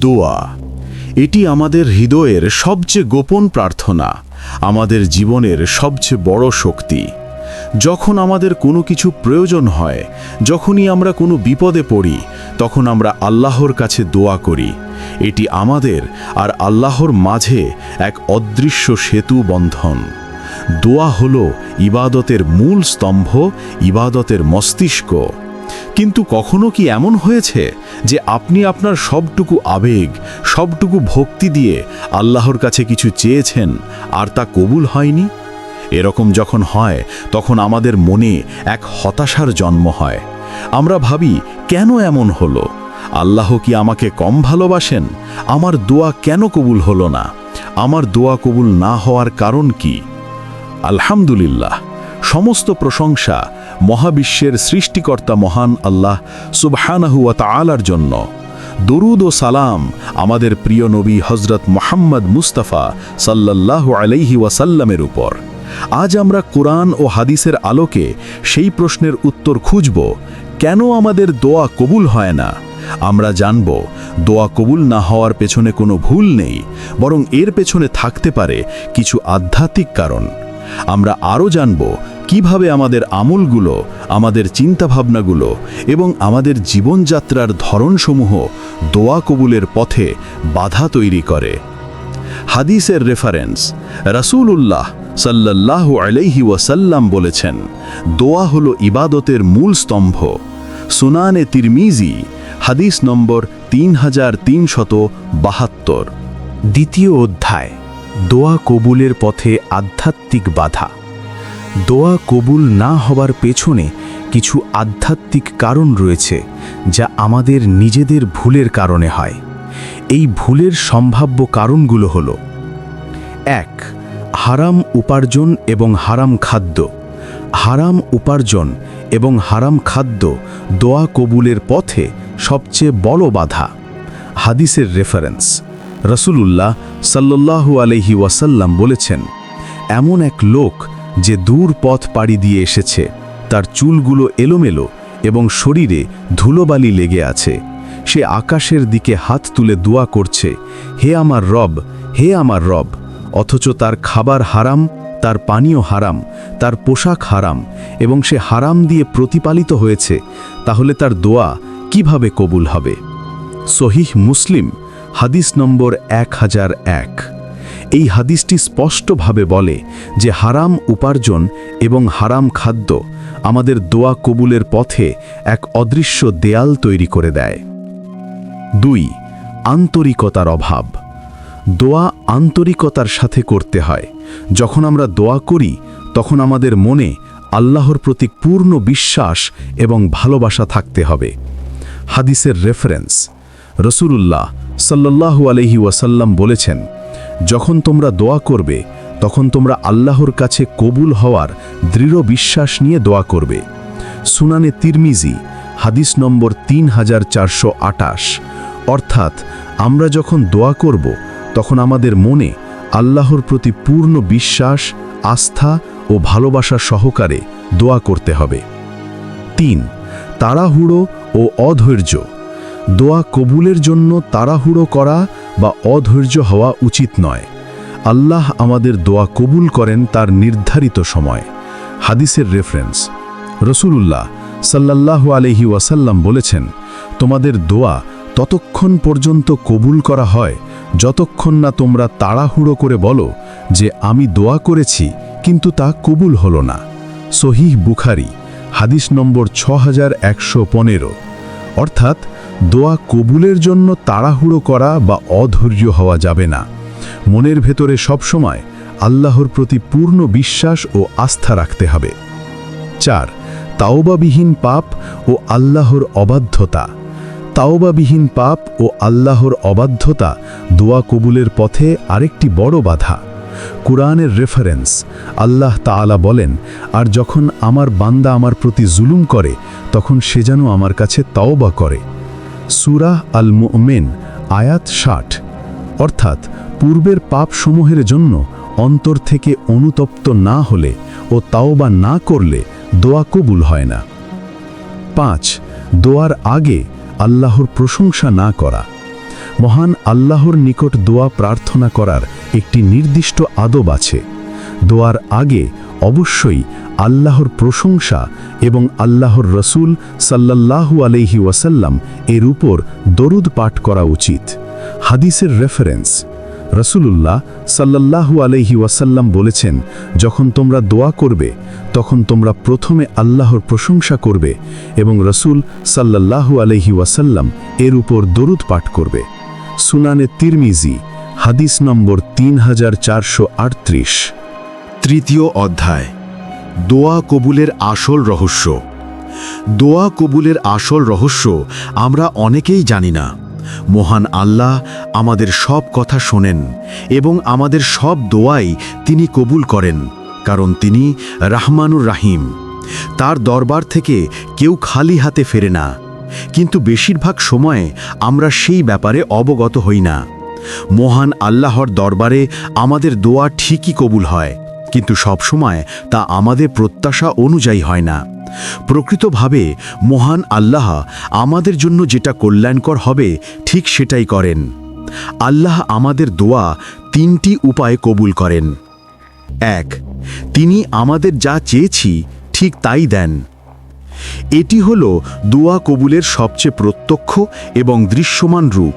দোয়া। এটি আমাদের হৃদয়ের সবচেয়ে গোপন প্রার্থনা, আমাদের জীবনের সবচেয়ে বড় শক্তি। যখন আমাদের কোনো কিছু প্রয়োজন হয়, যখনই আমরা কোনো বিপদে পড়ি, তখন আমরা আল্লাহর কাছে দোয়া করি। এটি আমাদের আর আল্লাহর মাঝে এক অদৃশ্য সেতু বন্ধন। দোয়া হল ইবাদতের মূল স্তম্ভ, ইবাদতের মস্তিষ্ক। কিন্তু কখনো কি এমন হয়েছে যে আপনি আপনার সবটুকু আবেগ, সবটুকু ভক্তি দিয়ে আল্লাহর কাছে কিছু চেয়েছেন আর তা কবুল হয়নি? এরকম যখন হয়, তখন আমাদের মনে এক হতাশার জন্ম হয়। আমরা ভাবি, কেন এমন হলো? আল্লাহ কি আমাকে কম ভালোবাসেন? আমার দোয়া কেন কবুল হলো না? আমার দোয়া কবুল না হওয়ার কারণ কি? আলহামদুলিল্লাহ। সমস্ত প্রশংসা মহাবিশ্বের সৃষ্টিকর্তা মহান আল্লাহ সুবহানাহুয়া তালার জন্য। দরুদ ও সালাম আমাদের প্রিয় নবী হজরত মোহাম্মদ মুস্তাফা সাল্লাল্লাহু আলাইহি ওয়াসাল্লামের উপর। আজ আমরা কোরআন ও হাদিসের আলোকে সেই প্রশ্নের উত্তর খুঁজব, কেন আমাদের দোয়া কবুল হয় না? আমরা জানব, দোয়া কবুল না হওয়ার পেছনে কোনো ভুল নেই, বরং এর পেছনে থাকতে পারে কিছু আধ্যাত্মিক কারণ। আমরা আরও জানব কীভাবে আমাদের আমলগুলো, আমাদের চিন্তাভাবনাগুলো এবং আমাদের জীবনযাত্রার ধরনসমূহ দোয়া কবুলের পথে বাধা তৈরি করে। হাদিসের রেফারেন্স রাসূলুল্লাহ সাল্লাল্লাহু আলাইহি ওয়াসাল্লাম বলেছেন, দোয়া হলো ইবাদতের মূল স্তম্ভ। সুনানে তিরমিজি, হাদিস নম্বর তিন হাজার তিনশত বাহাত্তর। দ্বিতীয় অধ্যায়, দোয়া কবুলের পথে আধ্যাত্মিক বাধা। দোয়া কবুল না হবার পেছনে কিছু আধ্যাত্মিক কারণ রয়েছে যা আমাদের নিজেদের ভুলের কারণে হয়। এই ভুলের সম্ভাব্য কারণগুলো হল এক, হারাম উপার্জন এবং হারাম খাদ্য। হারাম উপার্জন এবং হারাম খাদ্য দোয়া কবুলের পথে সবচেয়ে বড় বাধা। হাদিসের রেফারেন্স রসুলুল্লাহ সাল্লাল্লাহু আলহি ওয়াসাল্লাম বলেছেন, এমন এক লোক যে দূর পথ পাড়ি দিয়ে এসেছে, তার চুলগুলো এলোমেলো এবং শরীরে ধুলোবালি লেগে আছে। সে আকাশের দিকে হাত তুলে দোয়া করছে, হে আমার রব, হে আমার রব, অথচ তার খাবার হারাম, তার পানীয় হারাম, তার পোশাক হারাম এবং সে হারাম দিয়ে প্রতিপালিত হয়েছে, তাহলে তার দোয়া কীভাবে কবুল হবে? সহিহ মুসলিম, হাদিস নম্বর এক হাজার এক। এই হাদিসটি স্পষ্টভাবে বলে যে হারাম উপার্জন এবং হারাম খাদ্য আমাদের দোয়া কবুলের পথে এক অদৃশ্য দেয়াল তৈরি করে দেয়। দুই, আন্তরিকতার অভাব। দোয়া আন্তরিকতার সাথে করতে হয়। যখন আমরা দোয়া করি, তখন আমাদের মনে আল্লাহর প্রতি পূর্ণ বিশ্বাস এবং ভালোবাসা থাকতে হবে। হাদিসের রেফারেন্স। রসুলুল্লাহ সাল্লাল্লাহু আলহি ওয়াসাল্লাম বলেছেন যখন তোমরা দোয়া করবে, তখন তোমরা আল্লাহর কাছে কবুল হওয়ার দৃঢ় বিশ্বাস নিয়ে দোয়া করবে। সুনানে তিরমিজি, হাদিস নম্বর তিন হাজার চারশো আটাশ। অর্থাৎ, আমরা যখন দোয়া করব, তখন আমাদের মনে আল্লাহর প্রতি পূর্ণ বিশ্বাস, আস্থা ও ভালোবাসা সহকারে দোয়া করতে হবে। তিন, তাড়াহুড়ো ও অধৈর্য। দোয়া কবুলের জন্য তাড়াহুড়ো করা বা অধৈর্য হওয়া উচিত নয়। আল্লাহ আমাদের দোয়া কবুল করেন তার নির্ধারিত সময়। হাদিসের রেফারেন্স রসুলুল্লাহ সাল্লাল্লাহু আলহি ওয়াসাল্লাম বলেছেন, তোমাদের দোয়া ততক্ষণ পর্যন্ত কবুল করা হয়, যতক্ষণ না তোমরা তাড়াহুড়ো করে বলো যে আমি দোয়া করেছি, কিন্তু তা কবুল হল না। সহিহ বুখারি, হাদিস নম্বর ছ অর্থাৎ দোয়া কবুলের জন্য তাড়াহুড়ো করা বা অধৈর্য হওয়া যাবে না। মনের ভেতরে সবসময় আল্লাহর প্রতি পূর্ণ বিশ্বাস ও আস্থা রাখতে হবে। চার, তাওবাবিহীন পাপ ও আল্লাহর অবাধ্যতা। তাওবাবিহীন পাপ ও আল্লাহর অবাধ্যতা দোয়া কবুলের পথে আরেকটি বড় বাধা। কুরআনের রেফারেন্স আল্লাহ তাআলা বলেন, আর যখন আমার বান্দা আমার প্রতি জুলুম করে, তখন সে যেন আমার কাছে তাওবা করে। সুরাহ আল মুমেন আয়াত ষাট। অর্থাৎ পূর্বের পাপসমূহের জন্য অন্তর থেকে অনুতপ্ত না হলে ও তাওবা না করলে দোয়া কবুল হয় না। পাঁচ, দোয়ার আগে আল্লাহর প্রশংসা না করা। মহান আল্লাহর নিকট দোয়া প্রার্থনা করার একটি নির্দিষ্ট আদব আছে। দোয়ার আগে অবশ্যই আল্লাহর প্রশংসা এবং আল্লাহর রসুল সাল্লাল্লাহু আলহি ওয়াসাল্লাম এর উপর দরুদ পাঠ করা উচিত। হাদিসের রেফারেন্স রসুলুল্লাহ সাল্লাল্লাহু আলহি ওয়াসাল্লাম বলেছেন, যখন তোমরা দোয়া করবে, তখন তোমরা প্রথমে আল্লাহর প্রশংসা করবে এবং রসুল সাল্লাল্লাহু আলহি ওয়াসাল্লাম এর উপর দরুদ পাঠ করবে। সুনানে তিরমিজি, হাদিস নম্বর তিন হাজার চারশো আটত্রিশ। তৃতীয় অধ্যায়। দোয়া কবুলের আসল রহস্য। দোয়া কবুলের আসল রহস্য আমরা অনেকেই জানি না। মহান আল্লাহ আমাদের সব কথা শোনেন এবং আমাদের সব দোয়াই তিনি কবুল করেন, কারণ তিনি রাহমানুর রাহিম। তার দরবার থেকে কেউ খালি হাতে ফেরে না। কিন্তু বেশিরভাগ সময়ে আমরা সেই ব্যাপারে অবগত হই না। মহান আল্লাহর দরবারে আমাদের দোয়া ঠিকই কবুল হয়। কিন্তু সবসময় তা আমাদের প্রত্যাশা অনুযায়ী হয় না। প্রকৃতভাবে মহান আল্লাহ আমাদের জন্য যেটা কল্যাণকর হবে, ঠিক সেটাই করেন। আল্লাহ আমাদের দোয়া তিনটি উপায়ে কবুল করেন। এক, তিনি আমাদের যা চেয়েছি, ঠিক তাই দেন। এটি হল দোয়া কবুলের সবচেয়ে প্রত্যক্ষ এবং দৃশ্যমান রূপ।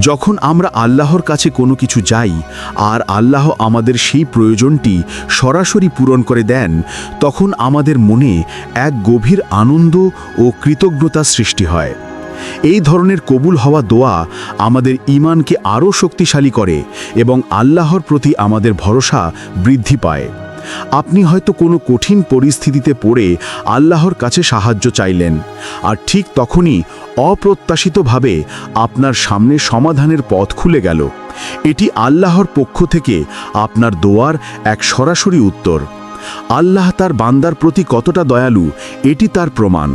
যখন আমরা আল্লাহর কাছে কোনো কিছু যাই আর আল্লাহ আমাদের সেই প্রয়োজনটি সরাসরি পূরণ করে দেন, তখন আমাদের মনে এক গভীর আনন্দ ও কৃতজ্ঞতা সৃষ্টি হয়। এই ধরনের কবুল হওয়া দোয়া আমাদের ইমানকে আরও শক্তিশালী করে এবং আল্লাহর প্রতি আমাদের ভরসা বৃদ্ধি পায়। আপনি হয়তো কোনো কঠিন পরিস্থিতিতে পড়ে আল্লাহর কাছে সাহায্য চাইলেন। আর ঠিক তখনই অপ্রত্যাশিতভাবে আপনার সামনে সমাধানের পথ খুলে গেল। এটি আল্লাহর পক্ষ থেকে আপনার দোয়ার এক সরাসরি উত্তর। আল্লাহ তার বান্দার প্রতি কতটা দয়ালু, এটি তার প্রমাণ।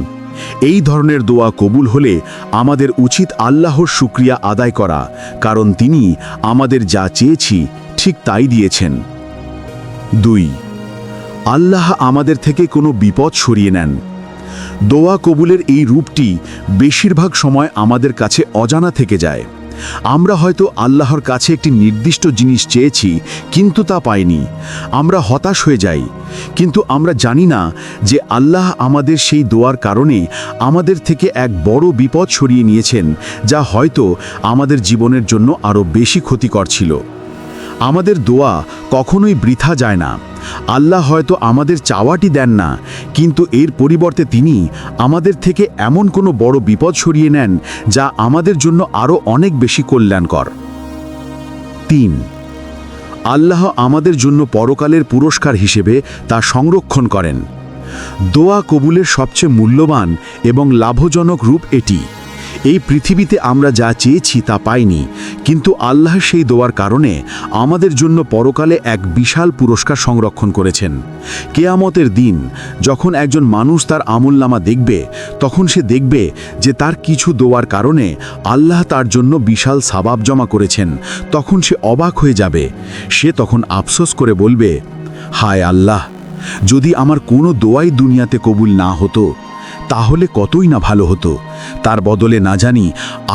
এই ধরনের দোয়া কবুল হলে আমাদের উচিত আল্লাহর শুক্রিয়া আদায় করা, কারণ তিনি আমাদের যা চেয়েছি ঠিক তাই দিয়েছেন। দুই আল্লাহ আমাদের থেকে কোনো বিপদ সরিয়ে নেন। দোয়া কবুলের এই রূপটি বেশিরভাগ সময় আমাদের কাছে অজানা থেকে যায়। আমরা হয়তো আল্লাহর কাছে একটি নির্দিষ্ট জিনিস চেয়েছি, কিন্তু তা পাইনি। আমরা হতাশ হয়ে যাই, কিন্তু আমরা জানি না যে আল্লাহ আমাদের সেই দোয়ার কারণে আমাদের থেকে এক বড় বিপদ সরিয়ে নিয়েছেন, যা হয়তো আমাদের জীবনের জন্য আরও বেশি ক্ষতিকর ছিল। আমাদের দোয়া কখনোই বৃথা যায় না। আল্লাহ হয়তো আমাদের চাওয়াটি দেন না, কিন্তু এর পরিবর্তে তিনি আমাদের থেকে এমন কোনো বড় বিপদ সরিয়ে নেন যা আমাদের জন্য আরও অনেক বেশি কল্যাণকর। তিন, আল্লাহ আমাদের জন্য পরকালের পুরস্কার হিসেবে তা সংরক্ষণ করেন। দোয়া কবুলের সবচেয়ে মূল্যবান এবং লাভজনক রূপ এটি। এই পৃথিবীতে আমরা যা চেয়েছি তা পাইনি। কিন্তু আল্লাহ সেই দোয়ার কারণে আমাদের জন্য পরকালে এক বিশাল পুরস্কার সংরক্ষণ করেছেন। কেয়ামতের দিন যখন একজন মানুষ তার আমলনামা দেখবে, তখন সে দেখবে যে তার কিছু দোয়ার কারণে আল্লাহ তার জন্য বিশাল সাবাব জমা করেছেন। তখন সে অবাক হয়ে যাবে। সে তখন আফসোস করে বলবে, হায় আল্লাহ, যদি আমার কোনো দোয়াই দুনিয়াতে কবুল না হতো, তাহলে কতই না ভালো হতো? তার বদলে না জানি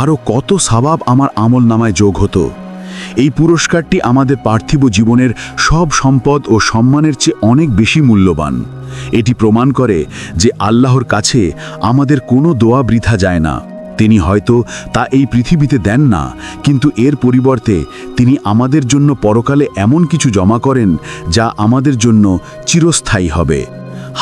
আরও কত সাবাব আমার আমল নামায় যোগ হতো। এই পুরস্কারটি আমাদের পার্থিব জীবনের সব সম্পদ ও সম্মানের চেয়ে অনেক বেশি মূল্যবান। এটি প্রমাণ করে যে আল্লাহর কাছে আমাদের কোনো দোয়া বৃথা যায় না। তিনি হয়তো তা এই পৃথিবীতে দেন না, কিন্তু এর পরিবর্তে তিনি আমাদের জন্য পরকালে এমন কিছু জমা করেন যা আমাদের জন্য চিরস্থায়ী হবে।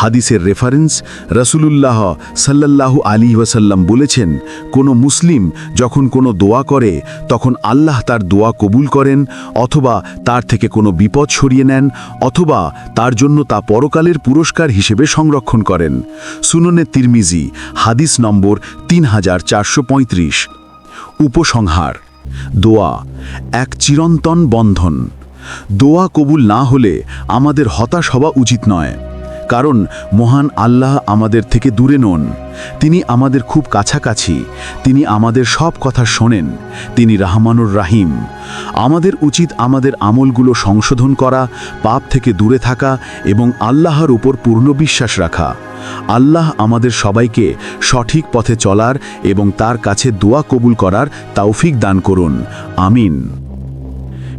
হাদিসের রেফারেন্স রসুলুল্লাহ সাল্লাল্লাহু আলী ওয়াসাল্লাম বলেছেন, কোনো মুসলিম যখন কোনো দোয়া করে, তখন আল্লাহ তার দোয়া কবুল করেন, অথবা তার থেকে কোনো বিপদ সরিয়ে নেন, অথবা তার জন্য তা পরকালের পুরস্কার হিসেবে সংরক্ষণ করেন। সুননে তিরমিজি, হাদিস নম্বর তিন হাজার চারশো পঁয়ত্রিশ। উপসংহার, দোয়া, এক চিরন্তন বন্ধন। দোয়া কবুল না হলে আমাদের হতাশ হওয়া উচিত নয়। কারণ মহান আল্লাহ আমাদের থেকে দূরে নন। তিনি আমাদের খুব কাছাকাছি, তিনি আমাদের সব কথা শোনেন, তিনি রাহমানুর রাহিম। আমাদের উচিত আমাদের আমলগুলো সংশোধন করা, পাপ থেকে দূরে থাকা এবং আল্লাহর উপর পূর্ণ বিশ্বাস রাখা। আল্লাহ আমাদের সবাইকে সঠিক পথে চলার এবং তার কাছে দোয়া কবুল করার তাওফিক দান করুন। আমিন।